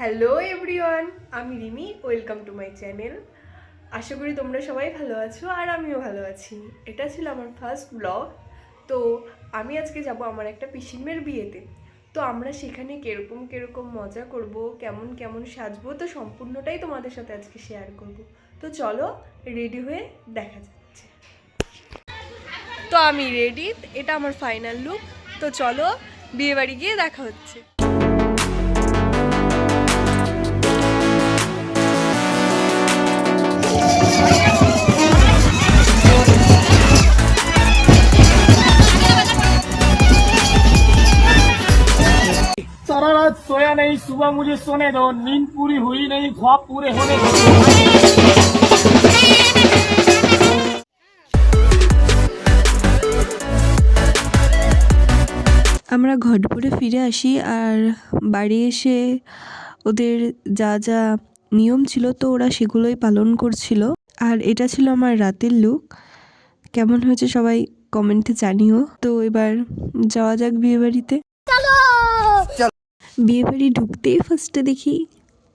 Hello everyone, আমি Rimi, welcome to my channel. আশা করি তোমরা সবাই ভালো আছো আর আমিও ভালো আছি। এটা ছিল আমার ফার্স্ট ব্লগ। তো আমি আজকে যাব আমার একটা পিসিমের বিয়েতে। তো আমরা সেখানে কীরকম কীরকম মজা করব, কেমন কেমন সাজবো, তো সম্পূর্ণটাই তোমাদের সাথে আজকে শেয়ার করব। তো চলো রেডি হয়ে দেখা যাচ্ছে। তো আমি রেডি এটা আমার ফাইনাল লুক তো চলো বিয়েবাড়ি গিয়ে দেখা হচ্ছে। सारा रात सोया नहीं सुबह मुझे सोने दो नींद पूरी हुई नहीं ख्वाब पूरे होने दो আমরা ঘট ভরে ফিরে আসি আর বাড়ি এসে ওদের যা যা নিয়ম ছিল তো ওরা সেগুলোই পালন করছিল আর এটা ছিল আমার রাতের লুক কেমন হয়েছে সবাই কমেন্টে জানিও তো এবার যাওয়া যাক বিয়েবাড়িতে বিয়েবাড়ি ঢুকতেই ফার্স্টে দেখি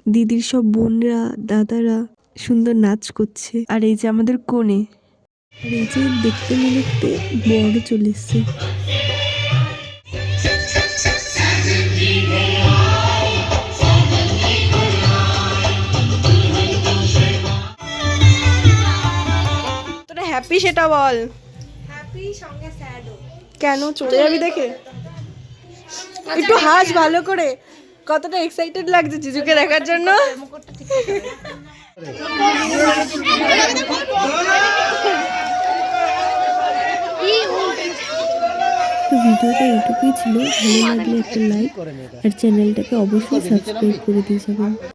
দিদির সব বোনরা দাদারা সুন্দর নাচ করছে। আর এই যে আমাদের কোণে আর এই যে দেখতে না দেখতে বড় চলে এসছে। তোরা হ্যাপি সেটা বল। হ্যাপি সঙ্গে স্যাডও কেন? চলে যাবি দেখে? একটু হাস ভালো করে। কতটা এক্সাইটেড লাগছে জিজুকে দেখার জন্য? তো ভিডিওটা এইটুকুই ছিল। ভালো লাগলে একটা লাইক আর চ্যানেলটাকে অবশ্যই সাবস্ক্রাইব করে দিয়ে যাবেন।